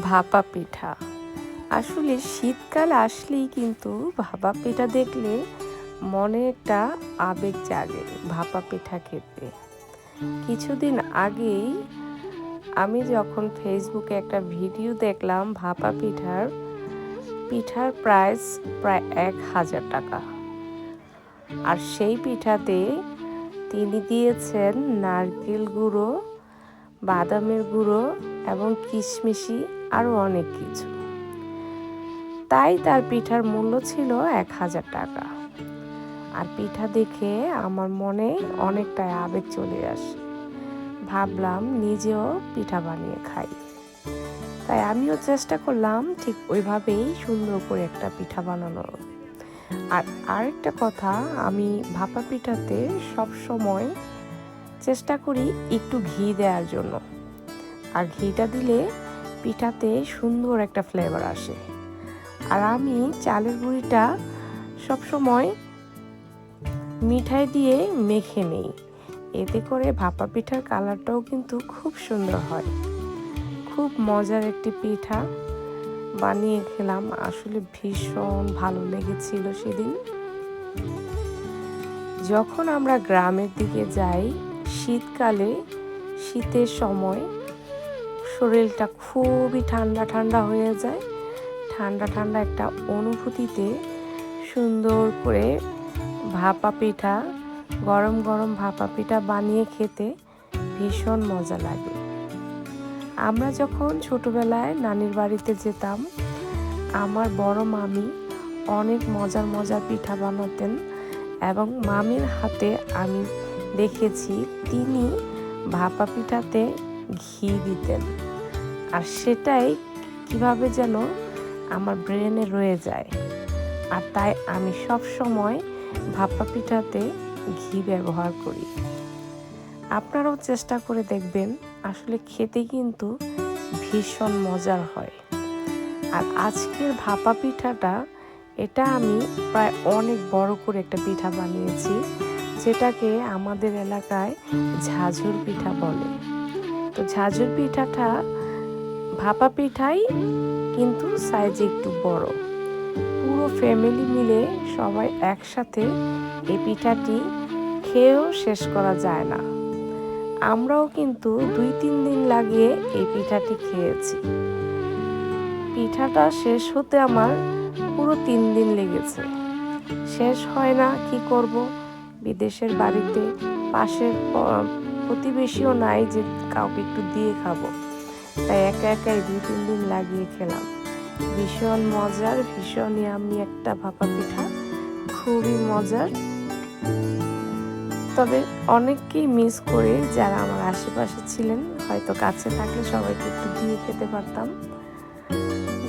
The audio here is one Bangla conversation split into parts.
ভাপা পিঠা। আসলে শীতকাল আসলেই কিন্তু ভাপা পিঠা দেখলে মনে একটা আবেগ জাগে ভাপা পিঠা খেতে। কিছুদিন আগেই আমি যখন ফেসবুকে একটা ভিডিও দেখলাম ভাপা পিঠার পিঠার প্রাইস প্রায় এক হাজার টাকা। আর সেই পিঠাতে তিনি দিয়েছেন নারকেল গুঁড়ো, বাদামের গুঁড়ো এবং কিশমিশি আরও অনেক কিছু। তাই তার পিঠার মূল্য ছিল এক হাজার টাকা। আর পিঠা দেখে আমার মনে অনেকটাই আবেগ চলে আসে। ভাবলাম নিজেও পিঠা বানিয়ে খাই। তাই আমিও চেষ্টা করলাম ঠিক ওইভাবেই সুন্দর করে একটা পিঠা বানানোর। আর আরেকটা কথা, আমি ভাপা পিঠাতে সব সময় চেষ্টা করি একটু ঘি দেওয়ার জন্য। আর ঘিটা দিলে পিঠাতে সুন্দর একটা ফ্লেভার আসে। আর আমি চালের গুঁড়িটা সবসময় মিঠাই দিয়ে মেখে নেই। এতে করে ভাপা পিঠার কালারটাও কিন্তু খুব সুন্দর হয়। খুব মজার একটি পিঠা বানিয়ে খেলাম। আসলে ভীষণ ভালো লেগেছিল সেদিন। যখন আমরা গ্রামের দিকে যাই, শীতকালে, শীতের সময় শরীরটা খুবই ঠান্ডা ঠান্ডা হয়ে যায়। ঠান্ডা ঠান্ডা একটা অনুভূতিতে সুন্দর করে ভাপা পিঠা, গরম গরম ভাপা পিঠা বানিয়ে খেতে ভীষণ মজা লাগে। আমরা যখন ছোটবেলায় নানির বাড়িতে যেতাম, আমার বড় মামি অনেক মজার মজার পিঠা বানাতেন এবং মামির হাতে আমি দেখেছি, তিনি ভাপা পিঠাতে ঘি দিতেন। আর সেটাই কীভাবে যেন আমার ব্রেনে রয়ে যায়। আর তাই আমি সব সময় ভাপা পিঠাতে ঘি ব্যবহার করি। আপনারাও চেষ্টা করে দেখবেন, আসলে খেতে কিন্তু ভীষণ মজার হয়। আর আজকের ভাপা পিঠাটা, এটা আমি প্রায় অনেক বড় করে একটা পিঠা বানিয়েছি, যেটাকে আমাদের এলাকায় ঝাঝুর পিঠা বলে। তো ঝাঝুর পিঠাটা ভাপা পিঠাই, কিন্তু সাইজে একটু বড়। পুরো ফ্যামিলি মিলে সবাই একসাথে এই পিঠাটি খেয়েও শেষ করা যায় না। আমরাও কিন্তু দুই তিন দিন লাগিয়ে এই পিঠাটি খেয়েছি। পিঠাটা শেষ হতে আমার পুরো তিন দিন লেগেছে। শেষ হয় না, কি করব? বিদেশের বাড়িতে পাশের প্রতিবেশীও নাই যে কাউকে একটু দিয়ে খাব। তাই একা একাই দুই, তিন দিন লাগিয়ে খেলাম। ভীষণ মজার, ভীষণ আমি একটা ভাপা পিঠা। খুবই মজার। তবে অনেককেই মিস করে যারা আমার আশেপাশে ছিলেন। হয়তো কাছে থাকলে সবাইকে একটু দিয়ে খেতে পারতাম।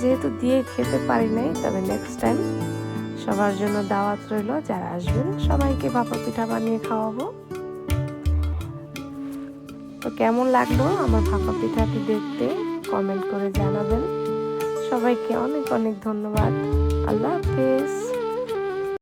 যেহেতু দিয়ে খেতে পারি নাই, তবে নেক্সট টাইম সবার জন্য দাওয়াত রইল, যারা আসবেন সবাইকে ভাপা পিঠা বানিয়ে খাওয়াবো। তো কেমন লাগল আমার ফাঁকা পিঠাটি দেখতে? কমেন্ট করে জানাবেন। সবাইকে অনেক অনেক ধন্যবাদ। আল্লাহ হাফেজ।